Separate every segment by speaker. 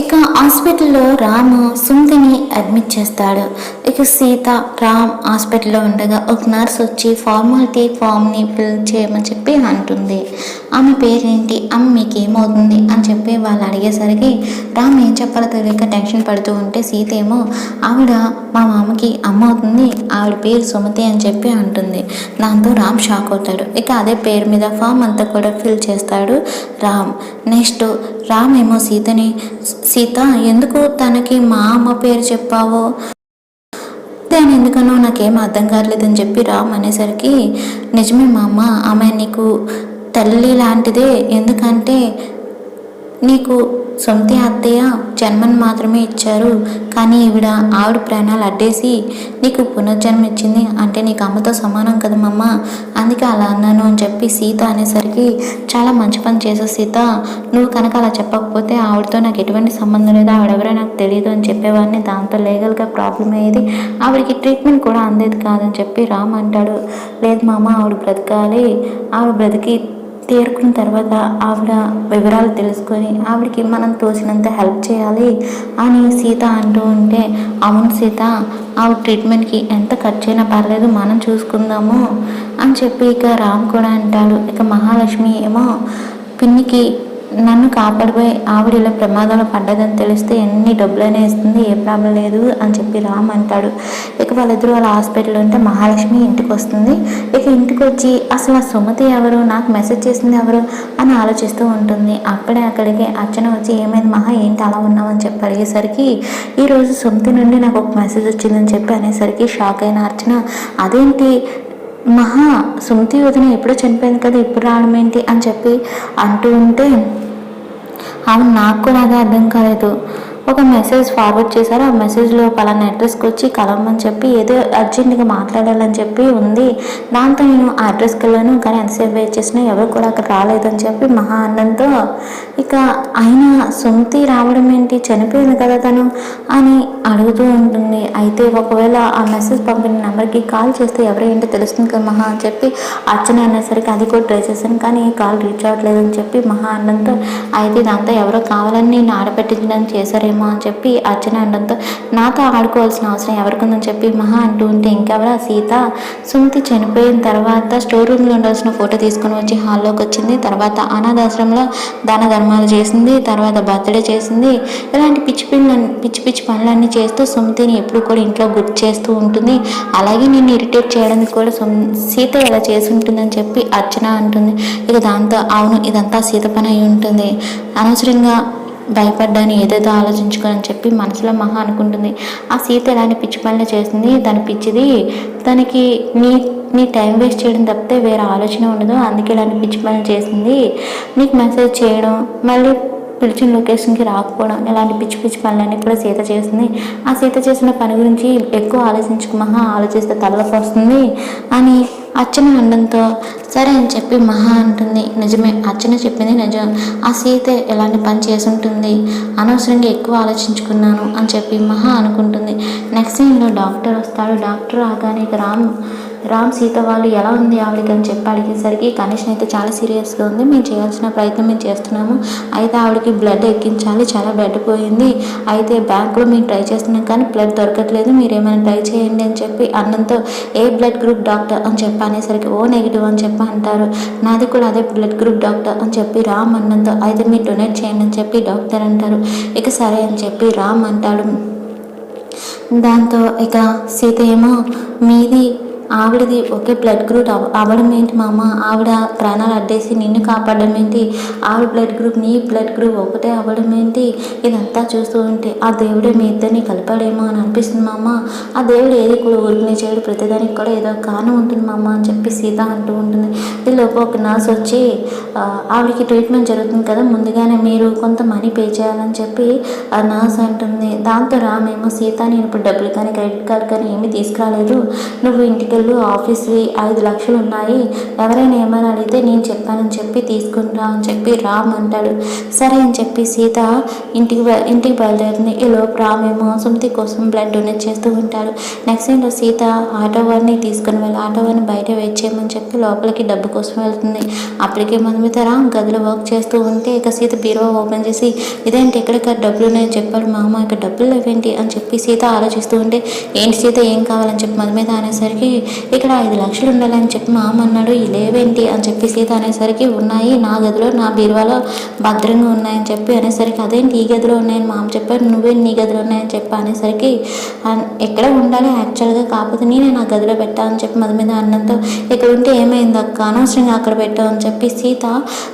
Speaker 1: ఇక హాస్పిటల్లో రామ్ సుమతిని అడ్మిట్ చేస్తాడు. ఇక సీత రామ్ హాస్పిటల్లో ఉండగా ఒక నర్స్ వచ్చి ఫార్మాలిటీ ఫామ్ని ఫిల్ చేయమని చెప్పి అంటుంది. ఆమె పేరేంటి? అమ్మ మీకు ఏమవుతుంది అని చెప్పి వాళ్ళు అడిగేసరికి రామ్ ఏం చెప్పాలో తెలియక టెన్షన్ పడుతూ ఉంటే సీత ఏమో ఆవిడ మా మామకి అమ్మ అవుతుంది. ఆవిడ పేరు సుమతి అని చెప్పి అంటుంది. దాంతో రామ్ షాక్ అవుతాడు. ఇక అదే పేరు మీద ఫామ్ అంతా కూడా ఫిల్ చేస్తాడు రామ్. నెక్స్ట్ రామ్ ఏమో సీతని సీత ఎందుకు తనకి మా అమ్మ పేరు చెప్పావో? దాని ఎందుకనో నాకేం అర్థం కావట్లేదని చెప్పి రామ్ అనేసరికి నిజమే మా అమ్మ ఆమె నీకు తల్లి లాంటిదే ఎందుకంటే నీకు సొంత అత్తయ్య జన్మను మాత్రమే ఇచ్చారు. కానీ ఈవిడ ఆవిడ ప్రాణాలు అడ్డేసి నీకు పునర్జన్మ ఇచ్చింది అంటే నీకు అమ్మతో సమానం కదా మమ్మ. అందుకే అలా అన్నాను అని చెప్పి సీత అనేసరికి చాలా మంచి పని చేసావు సీత. నువ్వు కనుక అలా చెప్పకపోతే ఆవిడతో నాకు ఎటువంటి సంబంధం లేదు. ఆవిడెవరో నాకు తెలియదు అని చెప్పేవాడిని. దాంతో లీగల్గా ప్రాబ్లం అయ్యేది. ఆవిడకి ట్రీట్మెంట్ కూడా అందేది కాదని చెప్పి రామ్ అంటాడు. లేదు మామ ఆవిడ బ్రతకాలి. ఆవిడ బ్రతికి తేరుకున్న తర్వాత ఆవిడ వివరాలు తెలుసుకొని ఆవిడకి మనం తోచినంత హెల్ప్ చేయాలి అని సీత అంటూ ఉంటే అవును సీత ఆవిడ ట్రీట్మెంట్కి ఎంత ఖర్చు అయినా పర్లేదు మనం చూసుకుందాము అని చెప్పి ఇక రామ్ కూడా అంటాడు. ఇక మహాలక్ష్మి ఏమో పిన్నికి నన్ను కాపాడిపోయి ఆవిడ ఇలా ప్రమాదంలో పడ్డదని తెలిస్తే ఎన్ని డబ్బులైనా ఇస్తుంది ఏ ప్రాబ్లం లేదు అని చెప్పి రామ్ అంటాడు. ఇక వాళ్ళిద్దరూ వాళ్ళ హాస్పిటల్ ఉంటే మహాలక్ష్మి ఇంటికి వస్తుంది. ఇక ఇంటికి వచ్చి అసలు ఆ సుమతి ఎవరు? నాకు మెసేజ్ చేసింది ఎవరు? అని ఆలోచిస్తూ ఉంటుంది. అప్పుడే అక్కడికి అర్చన వచ్చి ఏమైంది మహా? ఏంటి అలా ఉన్నామని చెప్పి అడిగేసరికి ఈరోజు సుమతి నుండి నాకు ఒక మెసేజ్ వచ్చిందని చెప్పి అనేసరికి షాక్ అయిన అర్చన అదేంటి? మహా సుమతి వదిన ఎప్పుడో చనిపోయింది కదా ఇప్పుడు రావడం ఏంటి? అని చెప్పి అంటూ ఉంటే అవును నాకు కూడా అదే అర్థం కాలేదు. ఒక మెసేజ్ ఫార్వర్డ్ చేశారు. ఆ మెసేజ్లో పలానా అడ్రస్కి వచ్చి కలవమని చెప్పి ఏదో అర్జెంట్గా మాట్లాడాలని చెప్పి ఉంది. దాంతో నేను ఆ అడ్రస్కి వెళ్ళాను. కానీ ఎంతసేపు వెయిట్ చేసినా ఎవరు కూడా అక్కడ రాలేదని చెప్పి మహా అన్నంతో ఇక ఆయన సొంతి రావడం ఏంటి? చనిపోయింది కదా తను అని అడుగుతూ ఉంటుంది. అయితే ఒకవేళ ఆ మెసేజ్ పంపిన నెంబర్కి కాల్ చేస్తే ఎవరేంటో ఏంటో తెలుస్తుంది కదా మహా అని చెప్పి అర్చన అనేసరికి అది కూడా ట్రై చేశాను కానీ కాల్ రీచ్ అవ్వట్లేదని చెప్పి మహా అన్నంతో అయితే దాంతో ఎవరో కావాలని నేను ఆడపెట్టించడం చేశారేమో అని చెప్పి అర్చన అనడంతో నాతో ఆడుకోవాల్సిన అవసరం ఎవరికిందని చెప్పి మహా అంటూ ఉంటే ఇంకెవరా సీత? సుమతి చనిపోయిన తర్వాత స్టోర్ రూమ్లో ఉండాల్సిన ఫోటో తీసుకొని వచ్చి హాల్లోకి వచ్చింది. తర్వాత అనాథాశ్రమంలో దాన ధర్మాలు చేసింది తర్వాత బర్త్డే చేసింది. ఇలాంటి పిచ్చి పిల్ల పిచ్చి పిచ్చి పనులన్నీ చేస్తూ సుమతిని ఎప్పుడు కూడా ఇంట్లో గుర్తు చేస్తూ ఉంటుంది. అలాగే నేను ఇరిటేట్ చేయడానికి కూడా సుమ్ సీత ఇలా చేసి ఉంటుందని చెప్పి అర్చన అంటుంది. ఇక దాంతో అవును ఇదంతా సీత పని అయి ఉంటుంది. అనవసరంగా భయపడ్డాను ఏదేదో ఆలోచించుకోని చెప్పి మనసులో మహా అనుకుంటుంది. ఆ సీత ఎలాంటి పిచ్చి పనులు చేసింది తన పిచ్చిది తనకి నీ నీ టైం వేస్ట్ చేయడం తప్పితే వేరే ఆలోచన ఉండదు. అందుకే ఇలాంటి పిచ్చి పనులు చేసింది. నీకు మెసేజ్ చేయడం మళ్ళీ పిలిచిన లొకేషన్కి రాకపోవడం ఇలాంటి పిచ్చి పిచ్చి పనులన్నీ కూడా సీత చేసింది ఆ సీత చేసిన పని గురించి ఎక్కువ ఆలోచించుకు మహా ఆలోచిస్తే తలలోకి వస్తుంది అని అర్చన అనడంతో సరే అని చెప్పి మహా అంటుంది. నిజమే అర్చన చెప్పింది నిజం. ఆ సీత ఎలాంటి పని చేసి ఉంటుంది అనవసరంగా ఎక్కువ ఆలోచించుకున్నాను అని చెప్పి మహా అనుకుంటుంది. నెక్స్ట్ సీన్లో డాక్టర్ వస్తాడు. డాక్టర్ రాగానే ఇక రామ్ రామ్ సీత వాళ్ళు ఎలా ఉంది ఆవిడకి అని చెప్పి అడిగేసరికి కండిషన్ అయితే చాలా సీరియస్గా ఉంది. మేము చేయాల్సిన ప్రయత్నం మేము చేస్తున్నాము. అయితే ఆవిడకి బ్లడ్ ఎక్కించాలి. చాలా బ్లడ్ పోయింది. అయితే బ్యాంకులో మేము ట్రై చేస్తున్నాం కానీ బ్లడ్ దొరకట్లేదు. మీరు ఏమైనా ట్రై చేయండి అని చెప్పి అన్నంతో ఏ బ్లడ్ గ్రూప్ డాక్టర్? అని చెప్పి అనేసరికి ఓ నెగిటివ్ అని చెప్పి అంటారు. నాది కూడా అదే బ్లడ్ గ్రూప్ డాక్టర్ అని చెప్పి రామ్ అన్నంతో అయితే మీరు డొనేట్ చేయండి అని చెప్పి డాక్టర్ అంటారు. ఇక సరే అని చెప్పి రామ్ అంటాడు. దాంతో ఇక సీత ఏమో మీది ఆవిడది ఒకే బ్లడ్ గ్రూప్ అవ్వడం ఏంటి మామ? ఆవిడ ప్రాణాలు అడ్డేసి నిన్ను కాపాడడం ఏంటి? ఆవిడ బ్లడ్ గ్రూప్ నీ బ్లడ్ గ్రూప్ ఒకటే అవ్వడం ఏంటి? ఇదంతా చూస్తూ ఉంటే ఆ దేవుడే మీ ఇద్దరిని కలిపాడేమో అని అనిపిస్తుంది మామ. ఆ దేవుడు ఏది కూడా ఊరికి చేయడు. ప్రతిదానికి కూడా ఏదో కారణం ఉంటుంది మామ అని చెప్పి సీత అంటూ ఉంటుంది. దీనిలోపు ఒక నర్స్ వచ్చి ఆవిడకి ట్రీట్మెంట్ జరుగుతుంది కదా ముందుగానే మీరు కొంత మనీ పే చేయాలని చెప్పి ఆ నర్స్ అంటుంది. దాంతో రామేమో సీత నేను ఇప్పుడు డబ్బులు కానీ క్రెడిట్ కార్డ్ కానీ ఏమీ తీసుకురాలేదు. నువ్వు ఇంటికి వెళ్ళు ఆఫీస్వి ఐదు లక్షలు ఉన్నాయి. ఎవరైనా ఏమైనా అడిగితే నేను చెప్పానని చెప్పి తీసుకుంటా అని చెప్పి రామ్ అంటాడు. సరే అని చెప్పి సీత ఇంటికి ఇంటికి బయలుదేరింది ఈ రామ్ ఏమో సుమతి కోసం బ్లడ్ డొనేట్ చేస్తూ ఉంటాడు. నెక్స్ట్ ఏంటో సీత ఆటో వాడిని తీసుకుని వెళ్ళి ఆటో వాడిని బయట వెయిట్ చేయమని చెప్పి లోపలికి డబ్బు కోసం వెళ్తుంది. అప్పటికే మధుమిత రామ్ గదిలో వర్క్ చేస్తూ ఉంటే ఇక సీత బీరువా ఓపెన్ చేసి ఇదేంటి ఎక్కడెక్కడ డబ్బులు ఉన్నాయని చెప్పాడు మామ. ఇక డబ్బులు లేవేంటి? అని చెప్పి సీత ఆలోచిస్తూ ఉంటే ఏంటి సీత ఏం కావాలని చెప్పి? మధుమిత అనేసరికి ఇక్కడ ఐదు లక్షలు ఉండాలని చెప్పి మామ అన్నాడు. లేవేంటి అని చెప్పి సీత అనేసరికి ఉన్నాయి నా గదిలో నా బీరువాలో భద్రంగా ఉన్నాయని చెప్పి అనేసరికి అదేంటి ఈ గదిలో ఉన్నాయని మామ చెప్పారు. నువ్వే నీ గదిలో ఉన్నాయని చెప్పి అనేసరికి ఎక్కడ ఉండాలి? యాక్చువల్గా కాకపోతే నేనే నా గదిలో పెట్టాలని చెప్పి మధుమిత అన్నంతో ఇక్కడ ఉంటే ఏమైంది అక్క? అనవసరంగా అక్కడ పెట్టావు అని చెప్పి సీత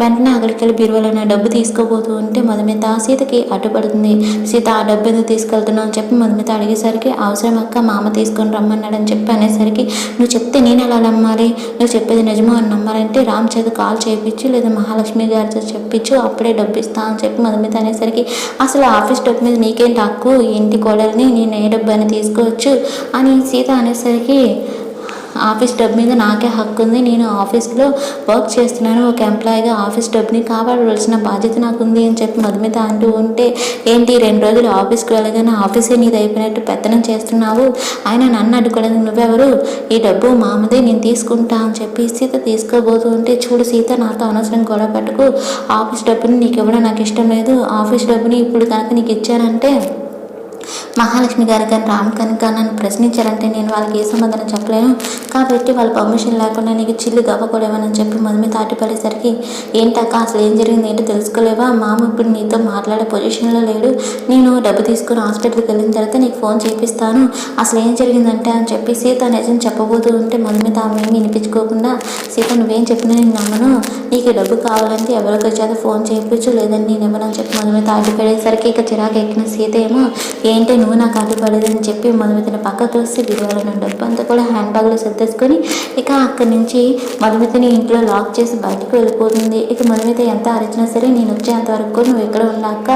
Speaker 1: వెంటనే అక్కడికి వెళ్ళి బీరువాలో ఉన్న డబ్బు తీసుకోబోతూ ఉంటే మధుమిత సీతకి అడ్డుపడుతుంది సీత ఆ డబ్బు ఎందుకు తీసుకెళ్తున్నావు? అని చెప్పి మధుమిత అడిగేసరికి అవసరం అక్క మామ తీసుకొని రమ్మన్నాడని చెప్పి అనేసరికి నువ్వు చెప్తే నేను ఎలా నమ్మాలి? నువ్వు చెప్పేది నిజమో అని నమ్మాలంటే రామ్ చేత కాల్ చేయించు లేదా మహాలక్ష్మి గారితో చెప్పించు అప్పుడే డబ్బు ఇస్తా అని చెప్పి మధుమిత అనేసరికి అసలు ఆఫీస్ డబ్బు మీద నీకేం హక్కు ఇంటి కోడల్ని నేను ఏ డబ్బు అని తీసుకోవచ్చు? అని సీత అనేసరికి ఆఫీస్ డబ్బు మీద నాకే హక్కు ఉంది. నేను ఆఫీస్లో వర్క్ చేస్తున్నాను. ఒక ఎంప్లాయీగా ఆఫీస్ డబ్బుని కాపాడవలసిన బాధ్యత నాకు ఉంది అని చెప్పి మధుమిత అంటూ ఉంటే ఏంటి రెండు రోజులు ఆఫీస్కి వెళ్ళగానే ఆఫీసే నీది అయిపోయినట్టు పెత్తనం చేస్తున్నావు? ఆయన నన్ను అడ్డుకోలేదు. నువ్వెవరు? ఈ డబ్బు మామదే నేను తీసుకుంటా అని చెప్పి సీత తీసుకోబోతూ ఉంటే చూడు సీత నాతో అనవసరం గొడవ పట్టుకు. ఆఫీస్ డబ్బుని నీకు ఇవ్వడం నాకు ఇష్టం లేదు. ఆఫీస్ డబ్బుని ఇప్పుడు కనుక నీకు ఇచ్చానంటే మహాలక్ష్మి గారు కానీ రామ్ కనుక నన్ను ప్రశ్నించారంటే నేను వాళ్ళకి ఏ సమాధానం చెప్పలేను. కాబట్టి వాళ్ళ పర్మిషన్ లేకుండా నీకు చిల్లు గవ్వకూడేమని చెప్పి మొదమి తాటిపడేసరికి ఏంటక్క అసలు ఏం జరిగింది? ఏంటో తెలుసుకోలేవా? మామ ఇప్పుడు నీతో మాట్లాడే పొజిషన్లో లేడు. నేను డబ్బు తీసుకుని హాస్పిటల్కి వెళ్ళిన తర్వాత నీకు ఫోన్ చేపిస్తాను. అసలు ఏం జరిగిందంటే? అని చెప్పి సీత నిజం చెప్పబోతూ ఉంటే మొదమిత తాము ఏమీ వినిపించుకోకుండా సీత నువ్వేం చెప్పినా నేను నమ్మను. నీకు డబ్బు కావాలంటే ఎవరికి వచ్చేది ఫోన్ చేయించు లేదని నేను ఇవ్వనని చెప్పి మొదమిత తాటిపడేసరికి ఇక చిరాకు ఎక్కిన సీత ఏమో ఏంటి నువ్వు నాకు అడ్డుపడేదని చెప్పి మధుమతిని పక్కకు వస్తే బీరువాలో డబ్బు అంతా కూడా హ్యాండ్ బ్యాగ్లో సర్దేసుకొని ఇక అక్కడి నుంచి మధుమితని ఇంట్లో లాక్ చేసి బయటకు వెళ్ళిపోతుంది. ఇక మధుమిత ఎంత అరిచినా సరే నేను వచ్చేంత వరకు నువ్వు ఇక్కడ ఉన్నాక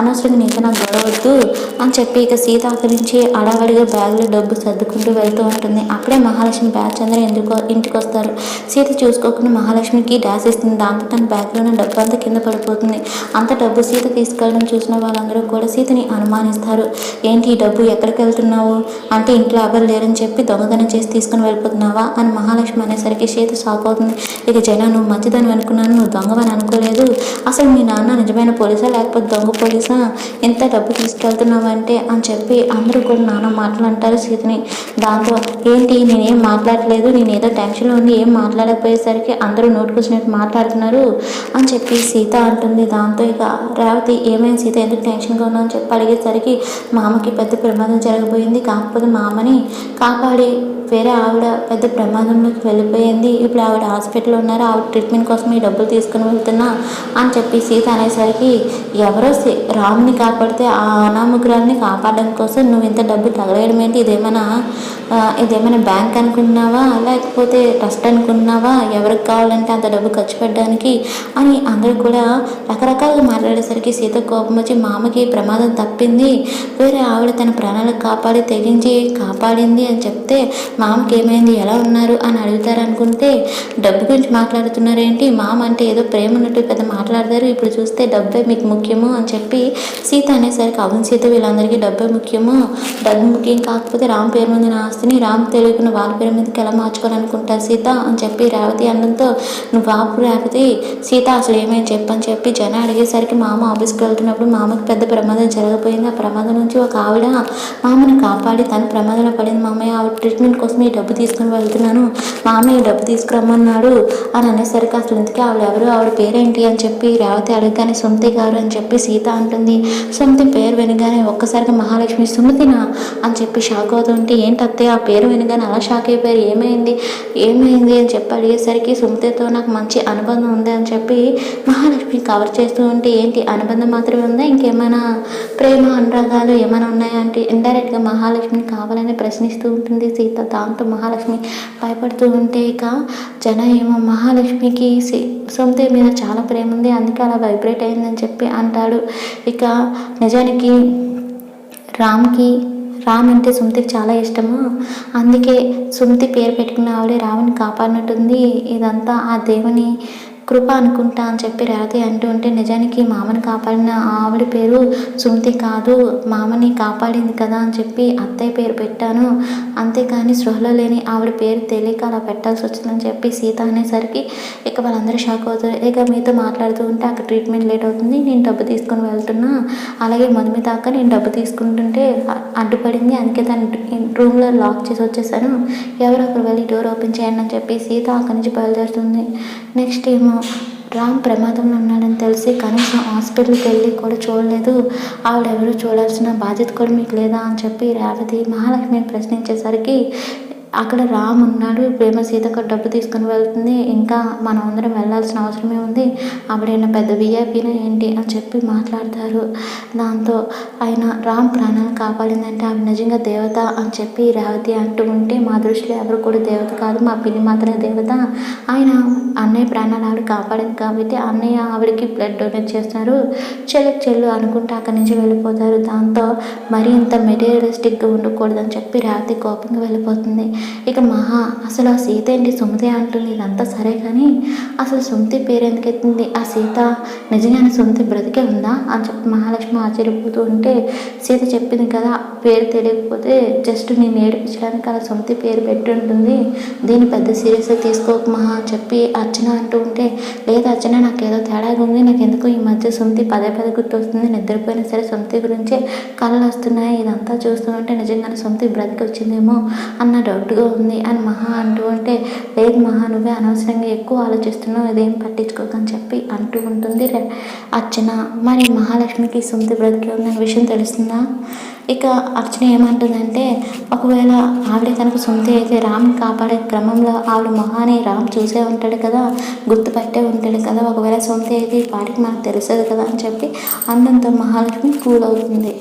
Speaker 1: అనవసరంగా నీకు నాకు గొడవద్దు అని చెప్పి ఇక సీత అక్కడి నుంచి అడావడిగా బ్యాగ్లో డబ్బు సర్దుకుంటూ వెళ్తూ ఉంటుంది. అక్కడే మహాలక్ష్మి బ్యాగ్ చంద్ర ఎందుకో ఇంటికి వస్తారు. సీత చూసుకోకుండా మహాలక్ష్మికి డాష్ ఇస్తుంది. దాంతో తన బ్యాగ్లో ఉన్న డబ్బు అంతా కింద పడిపోతుంది. అంత డబ్బు సీత తీసుకెళ్ళడం చూసిన వాళ్ళందరూ కూడా సీతని అనుమానిస్తారు. ఏంటి ఈ డబ్బు ఎక్కడికి వెళ్తున్నావు? అంటే ఇంట్లో ఎవరు లేరని చెప్పి దొంగతనం చేసి తీసుకుని వెళ్ళిపోతున్నావా? అని మహాలక్ష్మి అనేసరికి చేతి షాక్ అవుతుంది ఇక జన నువ్వు మంచిదని అనుకున్నాను నువ్వు దొంగవని అనుకోలేదు. అసలు మీ నాన్న నిజమైన పోలీసా లేకపోతే దొంగ పోలీసా? ఎంత డబ్బు తీసుకెళ్తున్నావు అంటే అని చెప్పి అందరూ కూడా నాన్న మాటలు అంటారు సీతని. దాంతో ఏంటి నేనేం మాట్లాడలేదు నేను ఏదో టెన్షన్లో ఉండి ఏం మాట్లాడకపోయేసరికి అందరూ నోటుకొచ్చినట్టు మాట్లాడుతున్నారు అని చెప్పి సీత అంటుంది. దాంతో ఇక రేవతి ఏమైంది సీత ఎందుకు టెన్షన్గా ఉన్నా అని చెప్పి అడిగేసరికి మామకి పెద్ద ప్రమాదం జరగబోయింది. కాకపోతే మామని కాపాడి వేరే ఆవిడ పెద్ద ప్రమాదంలోకి వెళ్ళిపోయింది. ఇప్పుడు ఆవిడ హాస్పిటల్లో ఉన్నారు. ఆవిడ ట్రీట్మెంట్ కోసం ఈ డబ్బులు తీసుకుని వెళ్తున్నా అని చెప్పి సీత అనేసరికి ఎవరో సి- రాముని కాపాడితే ఆ అనామగ్రాన్ని కాపాడడం కోసం నువ్వు ఇంత డబ్బు తగలేయడం ఏంటి? ఇదేమైనా ఇదేమైనా బ్యాంక్ అనుకున్నావా లేకపోతే ట్రస్ట్ అనుకున్నావా ఎవరికి కావాలంటే అంత డబ్బు ఖర్చు పెట్టడానికి అని అందరూ కూడా రకరకాలుగా మాట్లాడేసరికి సీత కోపం వచ్చి మామకి ప్రమాదం తప్పింది. వేరే ఆవిడ తన ప్రాణాలకు కాపాడి తెగించి కాపాడింది అని చెప్తే మామకి ఏమైంది ఎలా ఉన్నారు? అని అడుగుతారు అనుకుంటే డబ్బు గురించి మాట్లాడుతున్నారేంటి? మామ అంటే ఏదో ప్రేమ ఉన్నట్టు పెద్ద మాట్లాడతారు. ఇప్పుడు చూస్తే డబ్బే మీకు ముఖ్యము అని చెప్పి సీత అనేసరికి అవును సీత వీళ్ళందరికీ డబ్బే ముఖ్యము. డబ్బు ముఖ్యం కాకపోతే రామ్ పేరు మీద నా ఆస్తిని రామ్ తెలియకున్న వాళ్ళ పేరు మీదకి ఎలా మార్చుకోవాలనుకుంటారు సీత? అని చెప్పి రేవతి అనడంతో నువ్వు బాపు రేవతి. సీత అసలు ఏమైంది? చెప్పని చెప్పి జన అడిగేసరికి మామ ఆఫీస్కి వెళ్తున్నప్పుడు మామకి పెద్ద ప్రమాదం జరగపోయింది. ఆ ప్రమాదం నుంచి ఒక ఆవిడ మామని కాపాడి తన ప్రమాదంలో పడింది. మామయ్య ఆవిడ ట్రీట్మెంట్ కోసం ఈ డబ్బు తీసుకుని వెళ్తున్నాను. మామయ్య డబ్బు తీసుకురమ్మన్నాడు అని అనేసరికి అసలు ఇంతకీ ఆవిడ ఎవరు? ఆవిడ పేరేంటి? అని చెప్పి రేవతి అడగగానే సుమతి గారు అని చెప్పి సీత అంటుంది. సుమతి పేరు వినగానే ఒక్కసారిగా మహాలక్ష్మి సుమతినా? అని చెప్పి షాక్ అవుతుంటే ఏంటత్తే ఆ పేరు వినగానే అలా షాక్ అయిపోయారు? ఏమైంది? ఏమైంది? అని చెప్పి అడిగేసరికి సుమతితో నాకు మంచి అనుబంధం ఉంది అని చెప్పి మహాలక్ష్మి కవర్ చేస్తూ ఉంటే ఏంటి? అనుబంధం మాత్రమే ఉందా? ఇంకేమైనా ప్రేమ అనురాగాలు ఏమైనా ఉన్నాయా అంటే ఇండైరెక్ట్గా మహాలక్ష్మిని కావాలని ప్రశ్నిస్తూ ఉంటుంది సీత. దాంతో మహాలక్ష్మి భయపడుతూ ఉంటే ఇక జన ఏమో మహాలక్ష్మికి సి- సొంత మీద చాలా ప్రేమ ఉంది అందుకే అలా వైబ్రేట్ అయిందని చెప్పి అంటాడు. ఇక నిజానికి రామ్కి రామ్ అంటే సుమతికి చాలా ఇష్టము. అందుకే సుమతి పేరు పెట్టుకున్న ఆవిడే రాముని కాపాడినట్టుంది. ఇదంతా ఆ దేవుని కృప అనుకుంటా అని చెప్పి రేవతి అంటూ ఉంటే నిజానికి మామని కాపాడిన ఆవిడ పేరు సుమతి కాదు. మామని కాపాడింది కదా అని చెప్పి అత్తయ్య పేరు పెట్టాను. అంతేకాని స్పృహలో లేని ఆవిడ పేరు తెలియక అలా పెట్టాల్సి వచ్చిందని చెప్పి సీత అనేసరికి ఇక వాళ్ళందరూ షాక్ అవుతారు. ఇక మీతో మాట్లాడుతూ ఉంటే అక్కడ ట్రీట్మెంట్ లేట్ అవుతుంది. నేను డబ్బు తీసుకొని వెళ్తున్నా. అలాగే మధుమిత అక్క నేను డబ్బు తీసుకుంటుంటే అడ్డుపడింది. అందుకే దాన్ని రూమ్లో లాక్ చేసి వచ్చేసాను. ఎవరో ఒకరు వెళ్ళి డోర్ ఓపెన్ చేయండి అని చెప్పి సీత అక్కడి నుంచి బయలుదేరుతుంది. నెక్స్ట్ ఏమో రామ్ ప్రమాదంలో ఉన్నాడని తెలిసి కనీసం హాస్పిటల్కి వెళ్ళి కూడా చూడలేదు. ఆవిడెవరూ చూడాల్సిన బాధ్యత కూడా మీకు లేదా అని చెప్పి రేవతి మహాలక్ష్మిని ప్రశ్నించేసరికి అక్కడ రామ్ ఉన్నాడు ప్రేమ సీతకు డబ్బు తీసుకుని వెళ్తుంది ఇంకా మనం అందరం వెళ్ళాల్సిన అవసరమే ఉంది. ఆవిడైనా పెద్ద విఐపీనా ఏంటి అని చెప్పి మాట్లాడతారు. దాంతో ఆయన రామ్ ప్రాణాలను కాపాడిందంటే ఆవిడ నిజంగా దేవత అని చెప్పి రేవతి అంటూ ఉంటే మా దృష్టిలో ఎవరు కూడా దేవత కాదు మా పిల్లి మాత్రమే దేవత. ఆయన అన్నయ్య ప్రాణాలు ఆవిడ కాపాడింది కాబట్టి అన్నయ్య ఆవిడకి బ్లడ్ డొనేట్ చేస్తున్నారు చెల్లికి చెల్లు అనుకుంటే అక్కడి నుంచి వెళ్ళిపోతారు. దాంతో మరి ఇంత మెటీరియలిస్టిక్గా ఉండకూడదని చెప్పి రేవతి కోపంగా వెళ్ళిపోతుంది. ఇక మహా అసలు ఆ సీత ఏంటి? సుమతి అంటుంది ఇదంతా సరే కానీ అసలు సుమతి పేరు ఎందుకు ఎత్తింది? ఆ సీత నిజంగానే సుమతి బ్రతికే ఉందా? అని చెప్పి మహాలక్ష్మి ఆశ్చర్యపోతూ ఉంటే సీత చెప్పింది కదా పేరు తెలియకపోతే జస్ట్ నేను ఏడిపించడానికి అలా సుమతి పేరు పెట్టి ఉంటుంది. దీన్ని పెద్ద సీరియస్గా తీసుకోక మహా అని చెప్పి అర్చన అంటూ ఉంటే లేదు అర్చన నాకు ఏదో తేడాగా ఉంది. నాకు ఎందుకు ఈ మధ్య సుమతి పదే పదే గుర్తొస్తుంది. నిద్రపోయినా సరే సుమతి గురించే కళలు వస్తున్నాయి ఇదంతా చూస్తూ ఉంటే నిజంగానే సుమతి బ్రతికి వచ్చిందేమో అన్న డౌట్గా ఉంది. అని మహా అంటూ ఉంటే లేదు మహా నువ్వే అనవసరంగా ఎక్కువ ఆలోచిస్తున్నావు ఇదేం పట్టించుకోకని చెప్పి అంటూ ఉంటుంది రే- అర్చన. మరి మహాలక్ష్మికి సొంత బ్రతికి ఉందని విషయం తెలుస్తుందా? ఇక అర్చన ఏమంటుందంటే ఒకవేళ ఆవిడ కనుక సొంత అయితే రామ్ని కాపాడే క్రమంలో ఆవిడ మొహాన్ని రామ్ చూసే ఉంటాడు కదా గుర్తుపట్టే ఉంటాడు కదా ఒకవేళ సొంత అయితే ఈ పాటికి మనకు తెలుస్తుంది కదా అని చెప్పి అందంతో మహాలక్ష్మి కూల్ అవుతుంది